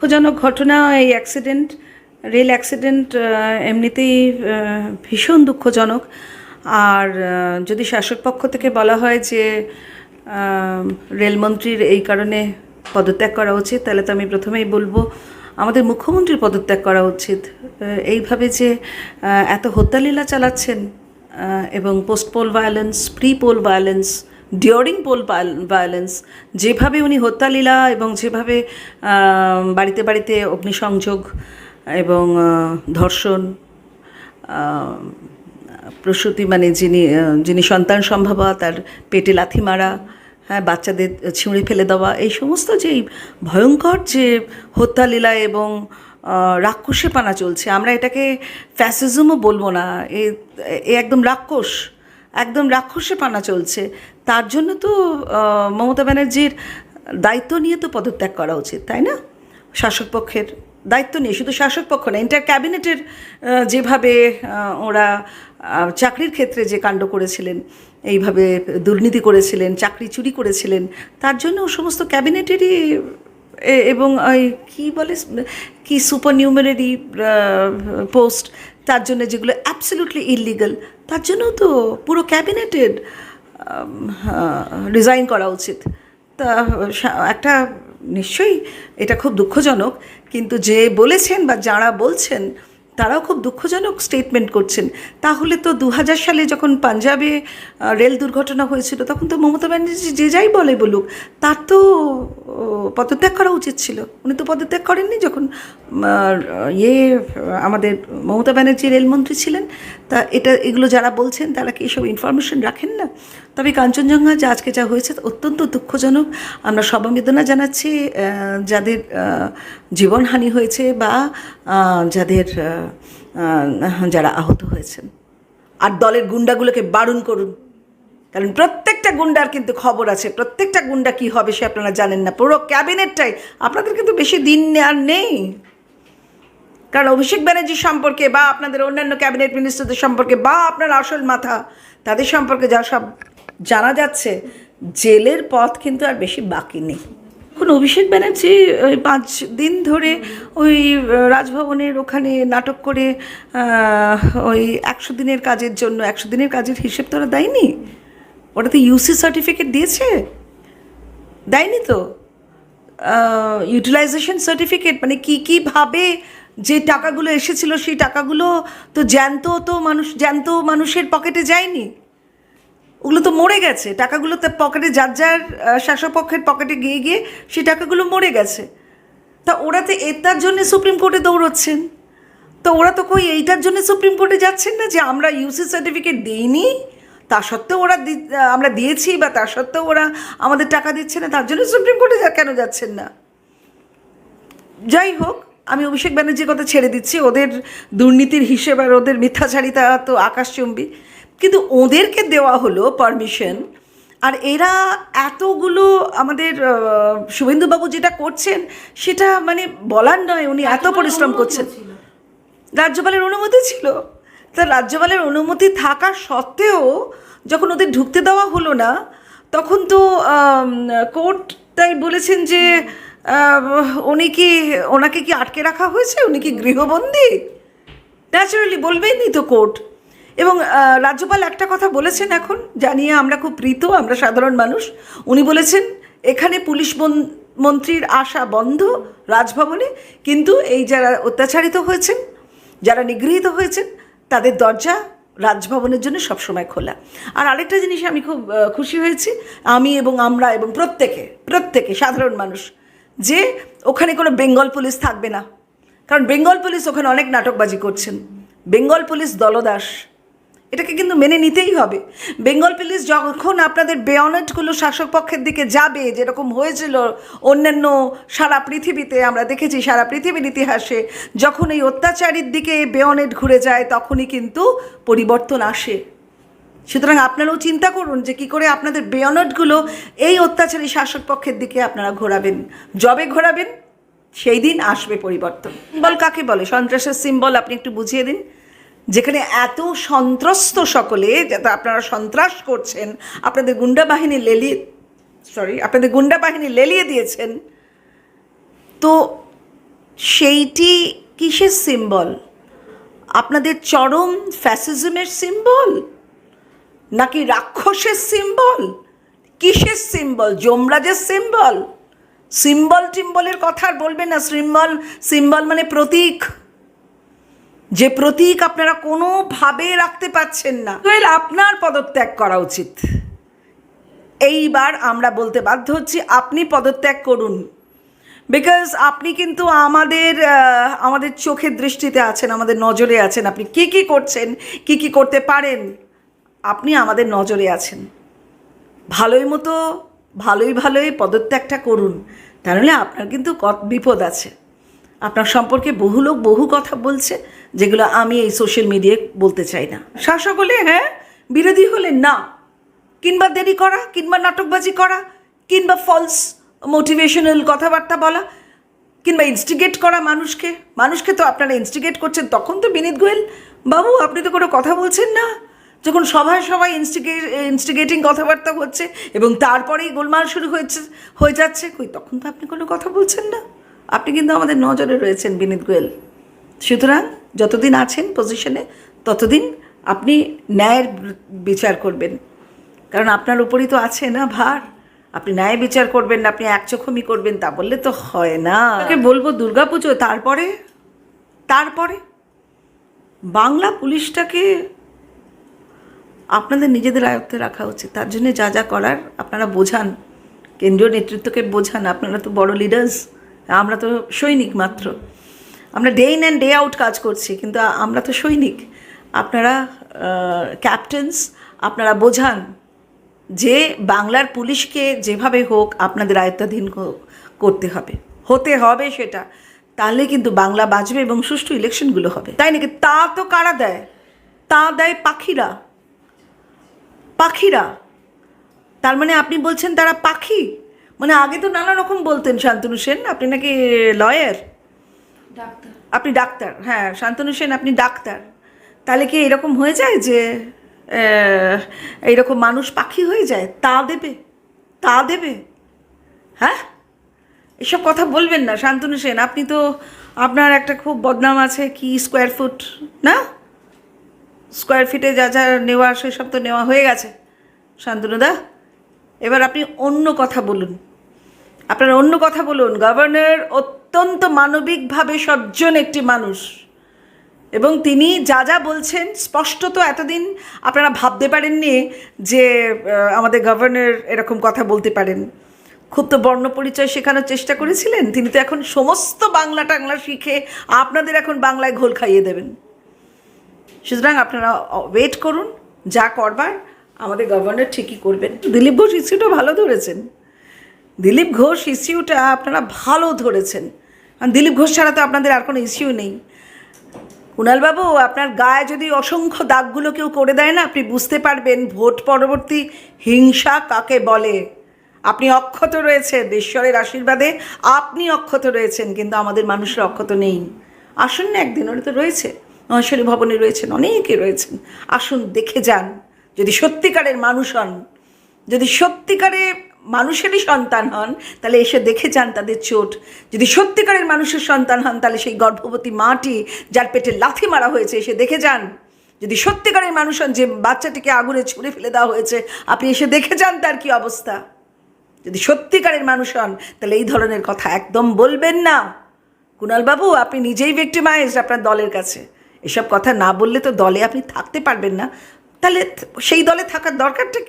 দুঃখজনক ঘটনা, এই অ্যাক্সিডেন্ট রেল অ্যাক্সিডেন্ট এমনিতেই ভীষণ দুঃখজনক। আর যদি শাসক পক্ষ থেকে বলা হয় যে রেলমন্ত্রীর এই কারণে পদত্যাগ করা উচিত, তাহলে তো আমি প্রথমেই বলব, আমাদের মুখ্যমন্ত্রীর পদত্যাগ করা উচিত। এইভাবে যে এত হত্যালীলা চালাচ্ছেন এবং post poll violence pre poll violence during poll violence যেভাবে উনি হত্যালীলা এবং যেভাবে বাড়িতে বাড়িতে অগ্নিসংযোগ এবং ধর্ষণ প্রসূতি মানে যিনি যিনি সন্তান সম্ভবা তার পেটে লাথি মারা হ্যাঁ বাচ্চাদের ছিঁড়ে ফেলে দেওয়া এই সমস্ত যেই ভয়ঙ্কর যে হত্যালীলা এবং আহ, রাক্ষসেপানা চলছে আমরা এটাকে ফ্যাসিজমও বলব না এ একদম রাক্ষস একদম রাক্ষসে পানা চলছে। তার জন্য তো মমতা ব্যানার্জির দায়িত্ব নিয়ে তো পদত্যাগ করা উচিত, তাই না? শাসক পক্ষের দায়িত্ব নিয়ে, শুধু শাসক পক্ষ না ইন্টার ক্যাবিনেটের যেভাবে ওরা চাকরির ক্ষেত্রে যে কাণ্ড করেছিলেন, এইভাবে দুর্নীতি করেছিলেন, চাকরি চুরি করেছিলেন, তার জন্য ও সমস্ত ক্যাবিনেটেরই এবং কী বলে, কি সুপার নিউমারি পোস্ট তার জন্য যেগুলো অ্যাবসলিউটলি ইলিগাল তার জন্য তো পুরো ক্যাবিনেটের রিজাইন করা উচিত। তা একটা, নিশ্চয়ই এটা খুব দুঃখজনক, কিন্তু যে বলেছেন বা যারা বলছেন, তারাও খুব দুঃখজনক স্টেটমেন্ট করছেন। তাহলে তো দু হাজার সালে যখন পাঞ্জাবে রেল দুর্ঘটনা হয়েছিল, তখন তো মমতা ব্যানার্জি যে যাই বলে বলুক, তার তো পদত্যাগ করা উচিত ছিল। উনি তো পদত্যাগ করেননি যখন ইয়ে আমাদের মমতা ব্যানার্জি রেলমন্ত্রী ছিলেন। তা এটা, এগুলো যারা বলছেন তারা কি এসব ইনফরমেশন রাখেন না? তবে কাঞ্চনজঙ্ঘা যে আজকে যা হয়েছে অত্যন্ত দুঃখজনক। আমরা সমবেদনা জানাচ্ছি যাদের জীবনহানি হয়েছে বা যাদের যারা আহত হয়েছেন। আর দলের গুন্ডাগুলোকে বারণ করুন। কারণ প্রত্যেকটা গুন্ডার কিন্তু খবর আছে। প্রত্যেকটা গুন্ডা কি হবে সে আপনারা জানেন না। পুরো ক্যাবিনেটটাই আপনাদের কিন্তু বেশি দিন আর নেই। কারণ অভিষেক ব্যানার্জি সম্পর্কে বা আপনাদের অন্যান্য ক্যাবিনেট মিনিস্টারদের সম্পর্কে বা আপনার আসল মাথা, তাদের সম্পর্কে যা সব জানা যাচ্ছে, জেলের পথ কিন্তু আর বেশি বাকি নেই। এখন অভিষেক ব্যানার্জি ওই পাঁচ দিন ধরে ওই রাজভবনের ওখানে নাটক করে ওই একশো দিনের কাজের জন্য, একশো দিনের কাজের হিসেব তো ওরা দেয়নি? ওটাতে ইউসি সার্টিফিকেট দিয়েছে? দেয়নি তো? ইউটিলাইজেশন সার্টিফিকেট মানে কি কীভাবে যে টাকাগুলো এসেছিল সেই টাকাগুলো তো জ্যান্ত তো মানুষ, জ্যান্ত মানুষের পকেটে যায়নি? ওগুলো তো মরে গেছে। টাকাগুলো তো পকেটে, যার যার শাসকপক্ষের পকেটে গিয়ে গিয়ে সেই টাকাগুলো মরে গেছে। তা ওরা তো এটার জন্য সুপ্রিম কোর্টে দৌড়চ্ছেন। তো ওরা তো কই এইটার জন্য সুপ্রিম কোর্টে যাচ্ছেন না যে আমরা ইউসি সার্টিফিকেট দিইনি? তা সত্ত্বেও ওরা আমরা দিয়েছি বা তা সত্ত্বেও ওরা আমাদের টাকা দিচ্ছে না তার জন্য সুপ্রিম কোর্টে যা- কেন যাচ্ছেন না? যাই হোক আমি অভিষেক ব্যানার্জির কথা ছেড়ে দিচ্ছি ওদের দুর্নীতির হিসেব আর ওদের মিথ্যাচারিতা তো আকাশচুম্বী। কিন্তু ওদেরকে দেওয়া হলো পারমিশন আর এরা এতগুলো আমাদের শুভেন্দুবাবু যেটা করছেন সেটা মানে বলার নয় উনি এত পরিশ্রম করছেন। রাজ্যপালের অনুমতি ছিল। তা রাজ্যপালের অনুমতি থাকা সত্ত্বেও যখন ওদের ঢুকতে দেওয়া হলো না, তখন তো কোর্ট তাই বলেছেন যে উনি কি, ওনাকে কি আটকে রাখা হয়েছে? উনি কি গৃহবন্দী? ন্যাচারালি বলবেনই তো কোর্ট। এবং রাজ্যপাল একটা কথা বলেছেন এখন, জানিয়ে আমরা খুব প্রীত, আমরা সাধারণ মানুষ। উনি বলেছেন, এখানে পুলিশ মন্ত্রীর আসা বন্ধ রাজভবনে, কিন্তু এই যারা অত্যাচারিত হয়েছেন, যারা নিগৃহীত হয়েছেন তাদের দরজা রাজভবনের জন্য সবসময় খোলা। আর আরেকটা জিনিস আমি খুব খুশি হয়েছি, আমি এবং আমরা এবং প্রত্যেকে প্রত্যেকে সাধারণ মানুষ, যে ওখানে কোনো বেঙ্গল পুলিশ থাকবে না। কারণ বেঙ্গল পুলিশ ওখানে অনেক নাটকবাজি করছেন। বেঙ্গল পুলিশ দলদাস এটাকে কিন্তু মেনে নিতেই হবে। বেঙ্গল পুলিশ যখন আপনাদের বেয়নেটগুলো শাসক পক্ষের দিকে যাবে, যেরকম হয়েছিল অন্যান্য সারা পৃথিবীতে, আমরা দেখেছি সারা পৃথিবীর ইতিহাসে, যখন এই অত্যাচারীর দিকে বেয়নেট ঘুরে যায়, তখনই কিন্তু পরিবর্তন আসে। সুতরাং আপনারাও চিন্তা করুন যে কি করে আপনাদের বেয়নেটগুলো এই অত্যাচারী শাসক পক্ষের দিকে আপনারা ঘোরাবেন। জবে ঘোরাবেন, সেই দিন আসবে পরিবর্তন। সিম্বল কাকে বলে? সন্ত্রাসের সিম্বল আপনি একটু বুঝিয়ে দিন। যেখানে এত সন্ত্রস্ত সকলে যাতে আপনারা সন্ত্রাস করছেন, আপনাদের গুন্ডা বাহিনী লেলিয়ে সরি আপনাদের গুন্ডা বাহিনী লেলিয়ে দিয়েছেন, তো সেইটি কিসের সিম্বল আপনাদের চরম ফ্যাসিজমের সিম্বল নাকি রাক্ষসের সিম্বল কিসের সিম্বল যমরাজের সিম্বল সিম্বল টিম্বলের কথা আর বলবেন না সিম্বল সিম্বল মানে প্রতীক। যে প্রতীক আপনারা কোনোভাবে রাখতে পাচ্ছেন না, তাহলে আপনার পদত্যাগ করা উচিত। এইবার আমরা বলতে বাধ্য হচ্ছি, আপনি পদত্যাগ করুন। বিকজ আপনি কিন্তু আমাদের আমাদের চোখের দৃষ্টিতে আছেন, আমাদের নজরে আছেন। আপনি কি কি করছেন, কি কি করতে পারেন, আপনি আমাদের নজরে আছেন। ভালোই মতো, ভালোই ভালোই পদত্যাগটা করুন। তাহলে আপনার কিন্তু বিপদ আছে। আপনার সম্পর্কে বহু লোক বহু কথা বলছে, যেগুলো আমি এই সোশ্যাল মিডিয়ায় বলতে চাই না। শাসক হলে হ্যাঁ বিরোধী হলে না। কিংবা দেরি করা, কিংবা নাটকবাজি করা, কিংবা ফলস মোটিভেশনাল কথাবার্তা বলা, কিংবা ইনস্টিগেট করা মানুষকে। মানুষকে তো আপনারা ইনস্টিগেট করছেন, তখন তো বিনীত গোয়েল বাবু, আপনি তো কোনো কথা বলছেন না। যখন সবাই সবাই ইনস্টিগেট ইনস্টিগেটিং কথাবার্তা হচ্ছে, এবং তারপরেই গোলমাল শুরু হয়েছে, হয়ে যাচ্ছে, কই, তখন তো আপনি কোনো কথা বলছেন না। আপনি কিন্তু আমাদের নজরে রয়েছেন বিনীত গোয়েল। সুতরাং যতদিন আছেন পজিশনে ততদিন আপনি ন্যায়ের বিচার করবেন। কারণ আপনার উপরই তো আছে না ভার। আপনি ন্যায় বিচার করবেন না আপনি একচোখমি করবেন তা বললে তো হয় না। আপনাকে বলব দুর্গাপুজো তারপরে? তারপরে? বাংলা পুলিশটাকে আপনাদের নিজেদের আয়ত্তে রাখা উচিত। তার জন্য যা যা করার আপনারা বোঝান। কেন্দ্রীয় নেতৃত্বকে বোঝান। আপনারা তো বড় লিডার্স আমরা তো সৈনিক মাত্র। আমরা day in and day out কাজ করছি, কিন্তু আমরা তো সৈনিক। আপনারা ক্যাপ্টেন্স আপনারা বোঝান যে বাংলার পুলিশকে যেভাবে হোক আপনাদের আয়ত্তাধীন করতে হবে। হতে হবে সেটা। তাহলে কিন্তু বাংলা বাঁচবে এবং সুষ্ঠু ইলেকশনগুলো হবে। তাই নাকি? তা তো কারা দেয়? তা দেয় পাখিরা। পাখিরা। তার মানে আপনি বলছেন তারা পাখি? মানে আগে তো নানা রকম বলতেন শান্তনু সেন আপনি নাকি লয়ার ডাক্তার। আপনি ডাক্তার হ্যাঁ শান্তনু সেন আপনি ডাক্তার। তাহলে কি এরকম হয়ে যায় যে এইরকম মানুষ পাখি হয়ে যায়? তা দেবে তা দেবে। হ্যাঁ? এসব কথা বলবেন না শান্তনু সেন। আপনি তো আপনার একটা খুব বদনাম আছে কি স্কোয়ার ফুট না? স্কোয়ার ফিটে যা যা নেওয়া সেসব তো নেওয়া হয়ে গেছে। শান্তনুদা এবার আপনি অন্য কথা বলুন। আপনার অন্য কথা বলুন। গভর্নর অত্যন্ত মানবিকভাবে সজ্জন একটি মানুষ। এবং তিনি যা যা বলছেন স্পষ্টত এতদিন আপনারা ভাবতে পারেননি যে আমাদের গভর্নর এরকম কথা বলতে পারেন। খুব তো বর্ণ পরিচয় শেখানোর চেষ্টা করেছিলেন। তিনি তো এখন সমস্ত বাংলা টাংলা শিখে আপনাদের এখন বাংলায় ঘোল খাইয়ে দেবেন। সুতরাং আপনারা ওয়েট করুন, যা করবার আমাদের গভর্নর ঠিকই করবেন। দিলীপ ঘোষ ইস্যুটা ভালো ধরেছেন। দিলীপ ঘোষ ইস্যুটা আপনারা ভালো ধরেছেন। কারণ দিলীপ ঘোষ ছাড়া তো আপনাদের আর কোনো ইস্যু নেই। কুণালবাবু, আপনার গায়ে যদি অসংখ্য দাগগুলো কেউ করে দেয় না, আপনি বুঝতে পারবেন ভোট পরবর্তী হিংসা কাকে বলে। আপনি অক্ষত রয়েছেন ঈশ্বরের আশীর্বাদে, আপনি অক্ষত রয়েছেন, কিন্তু আমাদের মানুষরা অক্ষত নেই। আসুন না একদিন, ওরা তো রয়েছে। মহেশ্বরী ভবনে রয়েছেন, অনেকে রয়েছেন। আসুন, দেখে যান। যদি সত্যিকারের মানুষ হন, যদি সত্যিকারে মানুষেরই সন্তান হন, তাহলে এসে দেখে যান তাদের চোট। যদি সত্যিকারের মানুষের সন্তান হন, তাহলে সেই গর্ভবতী মাটি যার পেটে লাথি মারা হয়েছে, এসে দেখে যান। যদি সত্যিকারের মানুষ হন, যে বাচ্চাটিকে আগুনে ছুঁড়ে ফেলে দেওয়া হয়েছে, আপনি এসে দেখে যান তার কি অবস্থা। যদি সত্যিকারের মানুষ হন, তাহলে এই ধরনের কথা একদম বলবেন না। কুণালবাবু আপনি নিজেই ভিক্টিমাইজড আপনার দলের কাছে। এসব কথা না বললে তো দলে আপনি থাকতে পারবেন না। তাহলে সেই দলে থাকার দরকারটা কি?